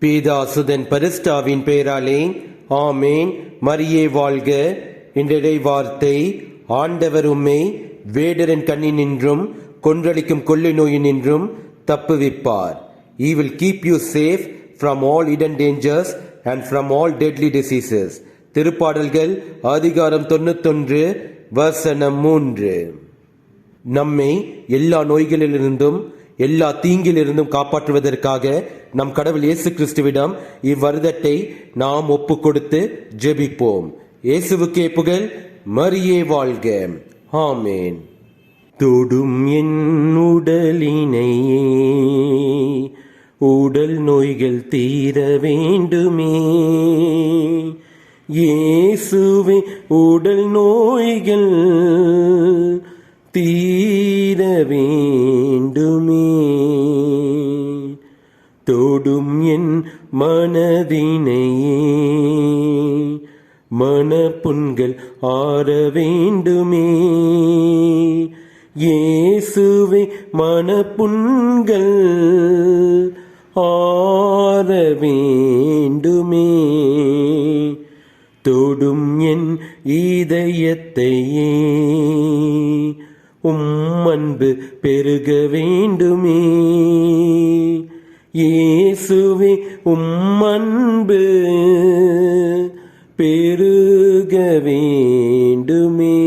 பீதாசுதன் பரிஸ்டாவின் பெயராலே ஆமேன். மரியே வாழ்க. இன்றைய வார்த்தை ஆண்டவர் உம்மை வேடரன் கண்ணினின்றும் கொன்றளிக்கும் கொள்ளை நோயினின்றும் தப்புவிப்பார். He will keep you safe from all hidden dangers and from all deadly diseases திருப்பாடல்கள் அதிகாரம் தொண்ணூத்தொன்று வசனம் மூன்று. நம்மை எல்லா நோய்களிலிருந்தும் எல்லா தீங்கிலிருந்தும் காப்பாற்றுவதற்காக நம் கடவுள் இயேசு கிறிஸ்துவிடம் இவ்வருதத்தை நாம் ஒப்பு கொடுத்து ஜெபிப்போம். இயேசுவுக்கே புகழ் மரியே வாழ்க. ஆமேன். தொடும் என் உடலினையே உடல் நோய்கள் தீர வேண்டுமே. இயேசுவே உடல் நோய்கள் தீர வேண்டுமே. தொடும் என் மனதினையே. மனப்புண்கள் ஆற வேண்டுமே. இயேசுவே மனப்புண்கள் ஆற வேண்டுமே. தொடும் என் இதயத்தையே. உம் அன்பு பெருக வேண்டுமே. இயேசுவே உம் அன்பு பெருக வேண்டுமே.